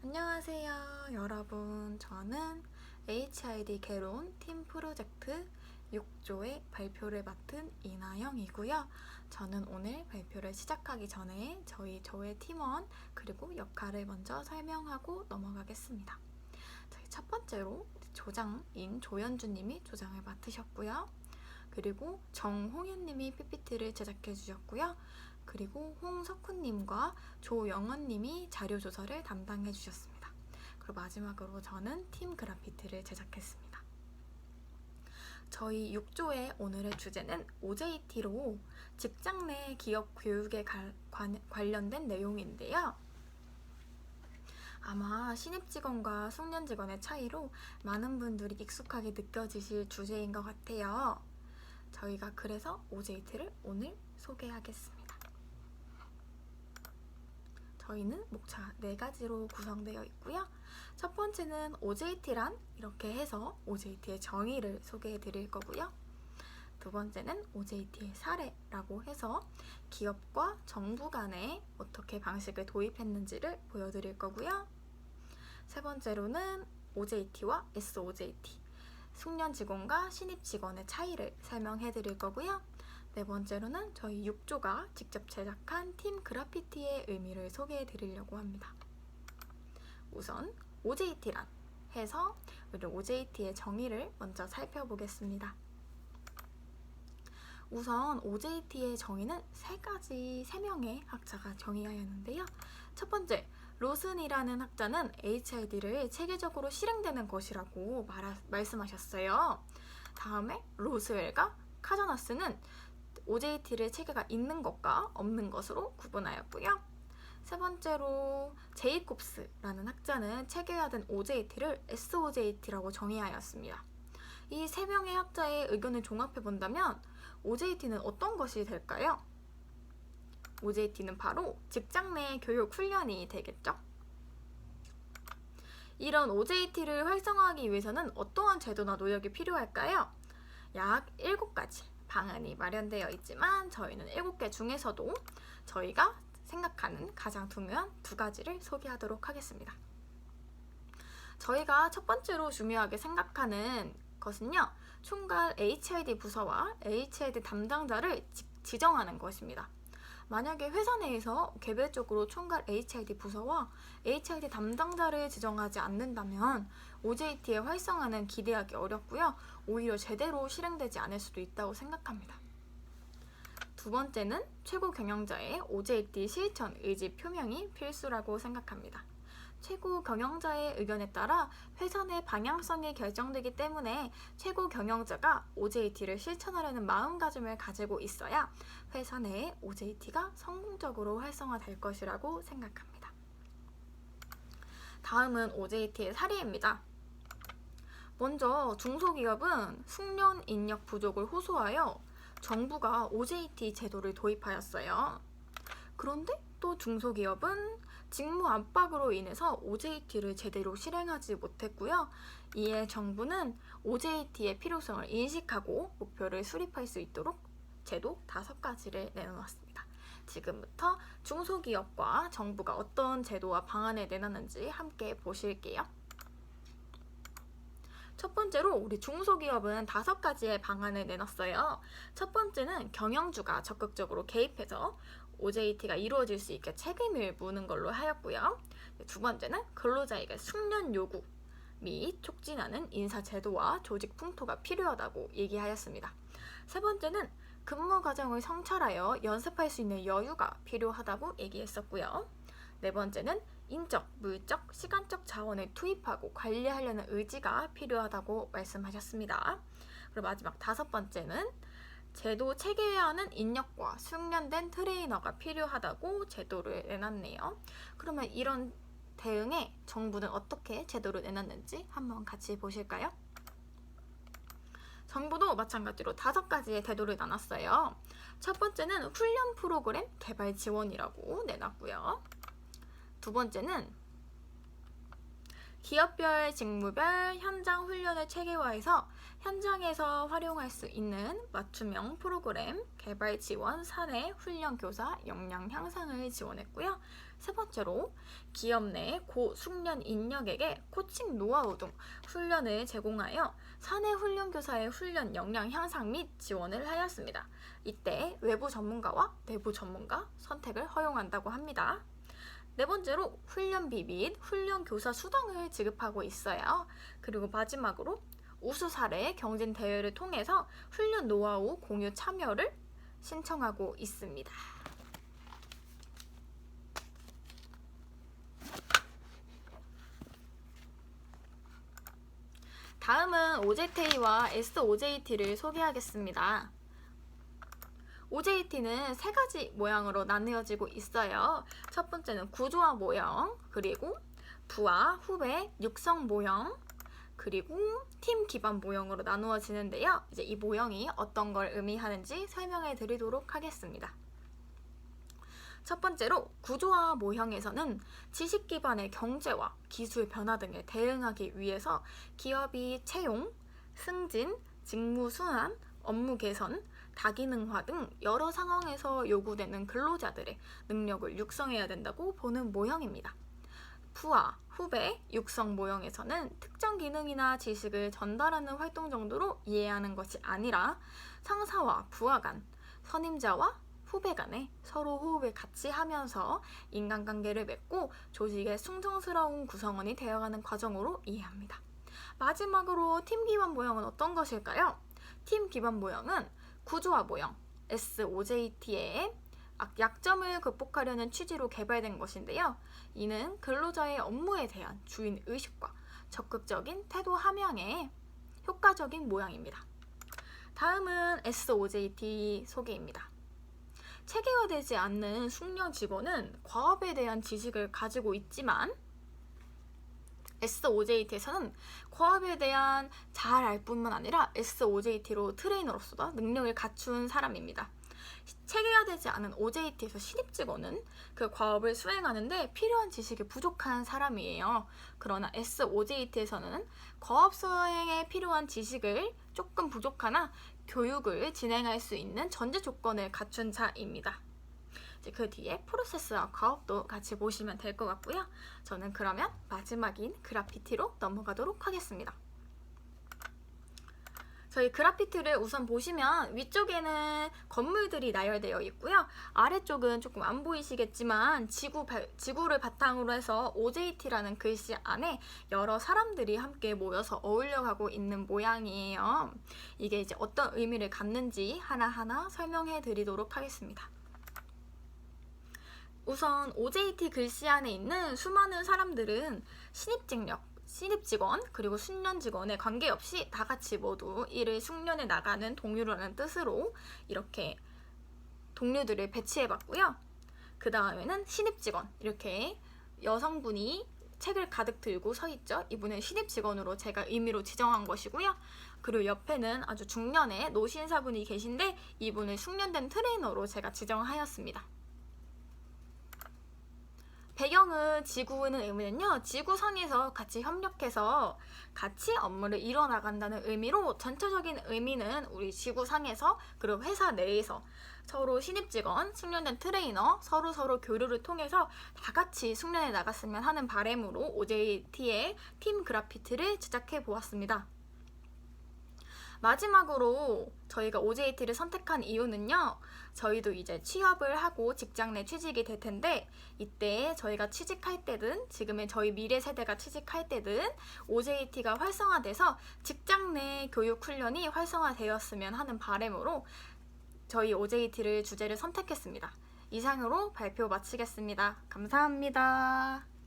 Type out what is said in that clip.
안녕하세요, 여러분. 저는 HID 개론 팀 프로젝트 6조의 발표를 맡은 이나영이고요. 저는 오늘 발표를 시작하기 전에 저희 조의 팀원 그리고 역할을 먼저 설명하고 넘어가겠습니다. 첫 번째로 조장인 조연주님이 조장을 맡으셨고요. 그리고 정홍현님이 PPT를 제작해 주셨고요. 그리고 홍석훈님과 조영원님이 자료 조서를 담당해 주셨습니다. 그리고 마지막으로 저는 팀 그래피티를 제작했습니다. 저희 6조의 오늘의 주제는 OJT로 직장 내 기업 교육에 갈- 관, 관련된 내용인데요. 아마 신입 직원과 숙련 직원의 차이로 많은 분들이 익숙하게 느껴지실 주제인 것 같아요. 저희가 그래서 OJT를 오늘 소개하겠습니다. 저희는 목차 네 가지로 구성되어 있고요. 첫 번째는 OJT란 이렇게 해서 OJT의 정의를 소개해 드릴 거고요. 두 번째는 OJT의 사례라고 해서 기업과 정부 간에 어떻게 방식을 도입했는지를 보여드릴 거고요. 세 번째로는 OJT와 SOJT, 숙련 직원과 신입 직원의 차이를 설명해 드릴 거고요. 네 번째로는 저희 6조가 직접 제작한 팀 그래피티의 의미를 소개해 드리려고 합니다. 우선 OJT란 해서 우리 OJT의 정의를 먼저 살펴보겠습니다. 우선 OJT의 정의는 세 가지, 세 명의 학자가 정의하였는데요. 첫 번째, 로슨이라는 학자는 HID를 체계적으로 실행되는 것이라고 말하, 말씀하셨어요. 다음에 로스웰과 카저너스는 OJT를 체계가 있는 것과 없는 것으로 구분하였고요. 세 번째로 제이콥스라는 학자는 체계화된 OJT를 SOJT라고 정의하였습니다. 이 세 명의 학자의 의견을 종합해 본다면 OJT는 어떤 것이 될까요? OJT는 바로 직장 내 교육 훈련이 되겠죠. 이런 OJT를 활성화하기 위해서는 어떠한 제도나 노력이 필요할까요? 약 7가지 방안이 마련되어 있지만 저희는 7개 중에서도 저희가 생각하는 가장 중요한 두 가지를 소개하도록 하겠습니다. 저희가 첫 번째로 중요하게 생각하는 것은요. 총괄 HID 부서와 HID 담당자를 지- 지정하는 것입니다. 만약에 회사 내에서 개별적으로 총괄 HID 부서와 HID 담당자를 지정하지 않는다면 OJT의 활성화는 기대하기 어렵고요. 오히려 제대로 실행되지 않을 수도 있다고 생각합니다. 두 번째는 최고 경영자의 OJT 실천 의지 표명이 필수라고 생각합니다. 최고 경영자의 의견에 따라 회사 내 방향성이 결정되기 때문에 최고 경영자가 OJT를 실천하려는 마음가짐을 가지고 있어야 회사 내에 OJT가 성공적으로 활성화될 것이라고 생각합니다. 다음은 OJT의 사례입니다. 먼저 중소기업은 숙련 인력 부족을 호소하여 정부가 OJT 제도를 도입하였어요. 그런데 또 중소기업은 직무 압박으로 인해서 OJT를 제대로 실행하지 못했고요. 이에 정부는 OJT의 필요성을 인식하고 목표를 수립할 수 있도록 제도 다섯 가지를 내놓았습니다. 지금부터 중소기업과 정부가 어떤 제도와 방안을 내놨는지 함께 보실게요. 첫 번째로 우리 중소기업은 다섯 가지의 방안을 내놨어요. 첫 번째는 경영주가 적극적으로 개입해서 OJT가 이루어질 수 있게 책임을 무는 걸로 하였고요. 두 번째는 근로자에게 숙련 요구 및 촉진하는 인사 제도와 조직 풍토가 필요하다고 얘기하였습니다. 세 번째는 근무 과정을 성찰하여 연습할 수 있는 여유가 필요하다고 얘기했었고요. 네 번째는 인적, 물적, 시간적 자원을 투입하고 관리하려는 의지가 필요하다고 말씀하셨습니다. 그리고 마지막 다섯 번째는 제도 체계화하는 인력과 숙련된 트레이너가 필요하다고 제도를 내놨네요. 그러면 이런 대응에 정부는 어떻게 제도를 내놨는지 한번 같이 보실까요? 정부도 마찬가지로 다섯 가지의 제도를 나눴어요. 첫 번째는 훈련 프로그램 개발 지원이라고 내놨고요. 두 번째는 기업별, 직무별 현장 훈련을 체계화해서 현장에서 활용할 수 있는 맞춤형 프로그램 개발 지원, 사내 훈련 교사 역량 향상을 지원했고요. 세 번째로 기업 내 고숙련 인력에게 코칭 노하우 등 훈련을 제공하여 사내 훈련 교사의 훈련 역량 향상 및 지원을 하였습니다. 이때 외부 전문가와 내부 전문가 선택을 허용한다고 합니다. 네 번째로 훈련비 및 훈련 교사 수당을 지급하고 있어요. 그리고 마지막으로 우수 사례 경진 대회를 통해서 훈련 노하우 공유 참여를 신청하고 있습니다. 다음은 OJT와 SOJT를 소개하겠습니다. OJT는 세 가지 모양으로 나누어지고 있어요. 첫 번째는 구조화 모형, 그리고 부하, 후배, 육성 모형, 그리고 팀 기반 모형으로 나누어지는데요. 이제 이 모형이 어떤 걸 의미하는지 설명해 드리도록 하겠습니다. 첫 번째로 구조화 모형에서는 지식 기반의 경제와 기술 변화 등에 대응하기 위해서 기업이 채용, 승진, 직무 순환, 업무 개선, 다기능화 등 여러 상황에서 요구되는 근로자들의 능력을 육성해야 된다고 보는 모형입니다. 부하, 후배, 육성 모형에서는 특정 기능이나 지식을 전달하는 활동 정도로 이해하는 것이 아니라 상사와 부하 간, 선임자와 후배 간에 서로 호흡을 같이 하면서 인간관계를 맺고 조직의 숭성스러운 구성원이 되어가는 과정으로 이해합니다. 마지막으로 팀 기반 모형은 어떤 것일까요? 팀 기반 모형은 구조화 모형 SOJT의 약점을 극복하려는 취지로 개발된 것인데요. 이는 근로자의 업무에 대한 주인 의식과 적극적인 태도 함양에 효과적인 모양입니다. 다음은 SOJT 소개입니다. 체계화되지 않는 숙련 직원은 과업에 대한 지식을 가지고 있지만 SOJT에서는 과업에 대한 잘 알 뿐만 아니라 SOJT로 트레이너로서도 능력을 갖춘 사람입니다. 체계화되지 않은 OJT에서 신입 직원은 그 과업을 수행하는데 필요한 지식이 부족한 사람이에요. 그러나 SOJT에서는 과업 수행에 필요한 지식을 조금 부족하나 교육을 진행할 수 있는 전제 조건을 갖춘 자입니다. 이제 그 뒤에 프로세스와 과업도 같이 보시면 될 것 같고요. 저는 그러면 마지막인 그래피티로 넘어가도록 하겠습니다. 저희 그래피티를 우선 보시면 위쪽에는 건물들이 나열되어 있고요. 아래쪽은 조금 안 보이시겠지만 지구, 지구를 바탕으로 해서 OJT라는 글씨 안에 여러 사람들이 함께 모여서 어울려가고 있는 모양이에요. 이게 이제 어떤 의미를 갖는지 하나하나 설명해 드리도록 하겠습니다. 우선 OJT 글씨 안에 있는 수많은 사람들은 신입직력, 신입 직원 그리고 숙련 직원에 관계없이 다 같이 모두 일을 숙련해 나가는 동료라는 뜻으로 이렇게 동료들을 배치해 봤고요. 그 다음에는 신입 직원 이렇게 여성분이 책을 가득 들고 서 있죠. 이분은 신입 직원으로 제가 의미로 지정한 것이고요. 그리고 옆에는 아주 중년의 노신사분이 계신데 이분을 숙련된 트레이너로 제가 지정하였습니다. 배경은 지구는 의미는요, 지구상에서 같이 협력해서 같이 업무를 이뤄 나간다는 의미로 전체적인 의미는 우리 지구상에서 그리고 회사 내에서 서로 신입 직원, 숙련된 트레이너, 서로 서로 교류를 통해서 다 같이 숙련해 나갔으면 하는 바램으로 OJT의 팀 그래피티를 제작해 보았습니다. 마지막으로 저희가 OJT를 선택한 이유는요. 저희도 이제 취업을 하고 직장 내 취직이 될 텐데 이때 저희가 취직할 때든 지금의 저희 미래 세대가 취직할 때든 OJT가 활성화돼서 직장 내 교육 훈련이 활성화되었으면 하는 바램으로 저희 OJT를 주제를 선택했습니다. 이상으로 발표 마치겠습니다. 감사합니다.